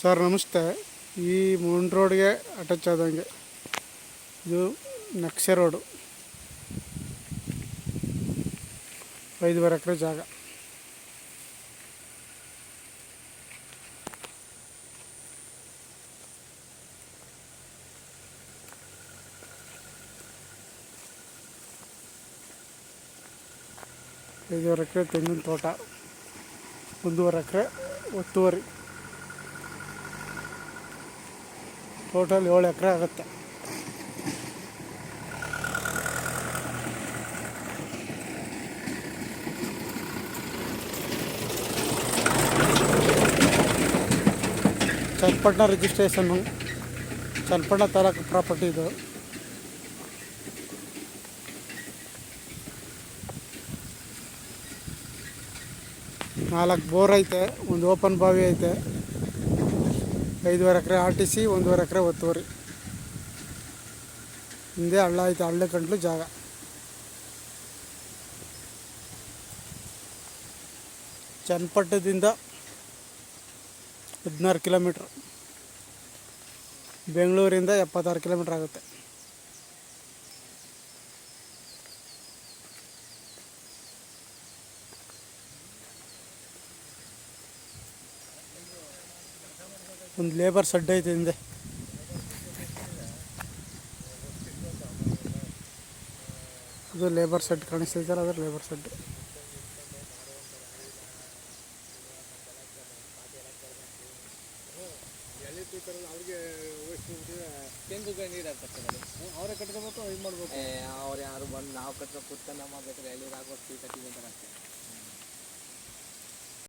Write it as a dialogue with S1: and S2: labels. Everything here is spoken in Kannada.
S1: ಸರ್ ನಮಸ್ತೆ ಈ ಮೂನ್ ರೋಡ್ಗೆ ಅಟ್ಯಾಚ್ ಆದಂಗೆ ಇದು ನಕ್ಷೆ ರೋಡು ಐದುವರೆ ಎಕರೆ ಜಾಗ ಐದುವರೆ ಎಕರೆ ತೆಂಗಿನ ತೋಟ ಒಂದೂವರೆ ಎಕರೆ ಒತ್ತುವರಿ ಟೋಟಲ್ ಏಳು ಎಕರೆ ಆಗುತ್ತೆ. ಚನ್ನಪಟ್ಟಣ ರಿಜಿಸ್ಟ್ರೇಷನ್ನು ಚನ್ನಪಟ್ಟಣ ತಾಲೂಕು ಪ್ರಾಪರ್ಟಿ ಇದು. ನಾಲ್ಕು ಬೋರ್ ಐತೆ, ಒಂದು ಓಪನ್ ಬಾವಿ ಐತೆ. ಐದುವರೆ ಎಕರೆ ಆರ್ ಟಿ ಸಿ, ಒಂದೂವರೆ ಎಕರೆ ಒತ್ತುವರಿ. ಹಿಂದೆ ಹಳ್ಳ ಐತೆ, ಹಳ್ಳ ಕಂಟ್ಲು ಜಾಗ. ಚನ್ನಪಟ್ಟಣದಿಂದ ಹದಿನಾರು ಕಿಲೋಮೀಟ್ರ್. ಬೆಂಗಳೂರಿಂದ ಎಪ್ಪತ್ತಾರು ಕಿಲೋಮೀಟ್ರ್ ಆಗುತ್ತೆ. ಒಂದು ಲೇಬರ್ ಸಡ್ ಐತೆ ಹಿಂದೆ. ಇದು ಲೇಬರ್ ಸೆಡ್ ಕಾಣಿಸ್ತಿದ್ದಾರೆ ಅದ್ರ ಲೇಬರ್ ಸೆಡ್
S2: ತೆಂಗುಗೆ ನೀರು ಹಾಕ್ತಾರೆ
S1: ಅವರೇ ಕಟ್ಕೋಬೇಕು ಇದು ಮಾಡ್ಬೇಕು
S2: ಅವ್ರು ಯಾರು ಬಂದು ನಾವು ಕಟ್ಟೋ ಕುತ್ಕೊಂಡು ಮಾಡ್ಬೇಕಾದ್ರೆ ಎಲ್ಲಿ ಹಾಕೋ ಟೀ ಕಟ್ಟಿ ಅಂತ